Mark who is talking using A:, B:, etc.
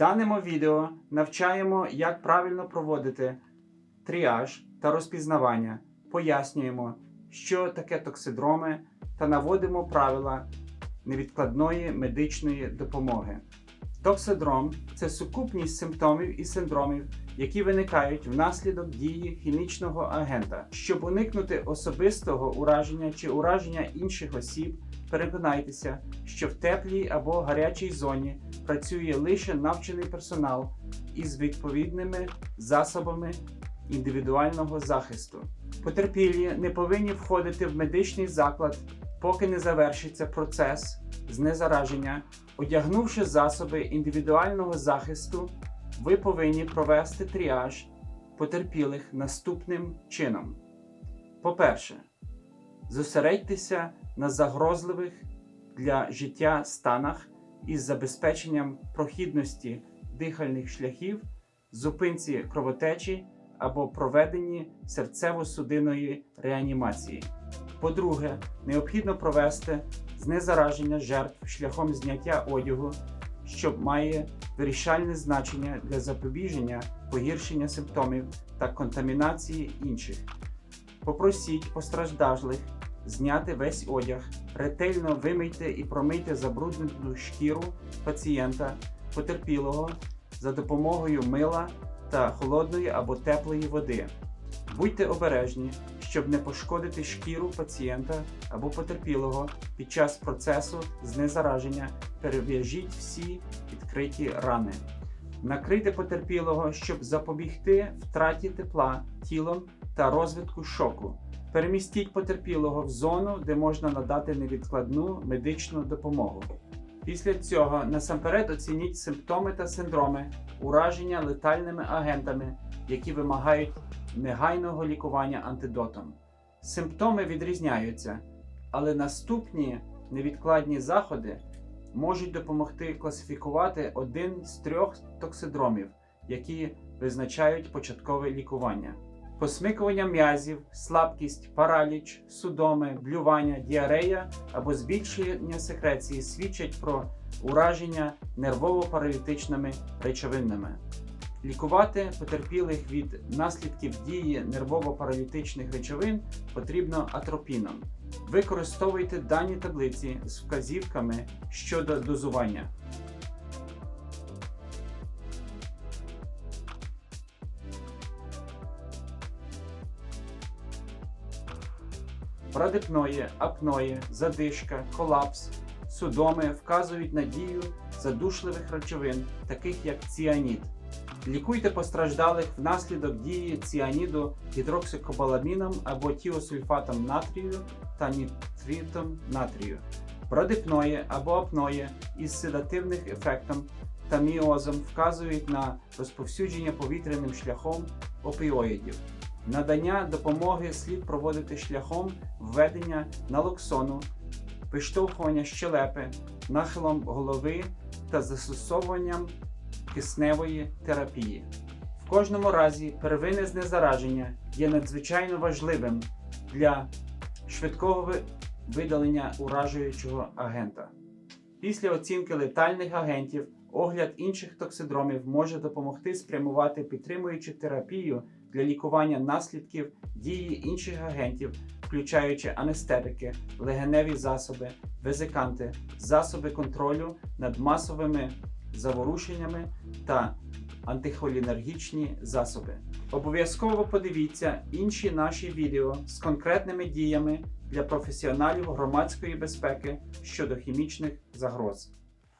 A: даному відео навчаємо, як правильно проводити тріаж та розпізнавання, пояснюємо, що таке токсидроми та наводимо правила невідкладної медичної допомоги. Токсидром це сукупність симптомів і синдромів, які виникають внаслідок дії хімічного агента. Щоб уникнути особистого ураження чи ураження інших осіб, переконайтеся, що в теплій або гарячій зоні працює лише навчений персонал із відповідними засобами індивідуального захисту. Потерпілі не повинні входити в медичний заклад, поки не завершиться процес знезараження. Одягнувши засоби індивідуального захисту, ви повинні провести тріаж потерпілих наступним чином. По-перше, зосередьтеся на загрозливих для життя станах із забезпеченням прохідності дихальних шляхів, зупинці кровотечі або проведенні серцево-судинної реанімації. По-друге, необхідно провести знезараження жертв шляхом зняття одягу, що має вирішальне значення для запобіження погіршення симптомів та контамінації інших. Попросіть постраждалих зняти весь одяг, ретельно вимийте і промийте забруднену шкіру пацієнта потерпілого за допомогою мила та холодної або теплої води. Будьте обережні, щоб не пошкодити шкіру пацієнта або потерпілого під час процесу знезараження. Перев'яжіть всі відкриті рани. Накрийте потерпілого, щоб запобігти втраті тепла тілом та розвитку шоку. Перемістіть потерпілого в зону, де можна надати невідкладну медичну допомогу. Після цього насамперед оцініть симптоми та синдроми ураження летальними агентами, які вимагають негайного лікування антидотом. Симптоми відрізняються, але наступні невідкладні заходи можуть допомогти класифікувати один з трьох токсидромів, які визначають початкове лікування. Посмикування м'язів, слабкість, параліч, судоми, блювання, діарея або збільшення секреції свідчать про ураження нервово-паралітичними речовинами. Лікувати потерпілих від наслідків дії нервово-паралітичних речовин потрібно атропіном. Використовуйте дані таблиці з вказівками щодо дозування. Прадипної, апної, задишка, колапс, судоми вказують на дію задушливих речовин, таких як ціанід. Лікуйте постраждалих внаслідок дії ціаніду гідроксикобаламіном або тіосульфатом натрію та нітритом натрію, Продипної або апної із седативних ефектом та міозом вказують на розповсюдження повітряним шляхом опіоїдів. Надання допомоги слід проводити шляхом введення налоксону, виштовхування щелепи, нахилом голови та застосовуванням кисневої терапії. В кожному разі первинне знезараження є надзвичайно важливим для швидкого видалення уражуючого агента. Після оцінки летальних агентів огляд інших токсидромів може допомогти спрямувати підтримуючу терапію для лікування наслідків дії інших агентів, включаючи анестетики, легеневі засоби, везиканти, засоби контролю над масовими заворушеннями та антихолінергічні засоби. Обов'язково подивіться інші наші відео з конкретними діями для професіоналів громадської безпеки щодо хімічних загроз.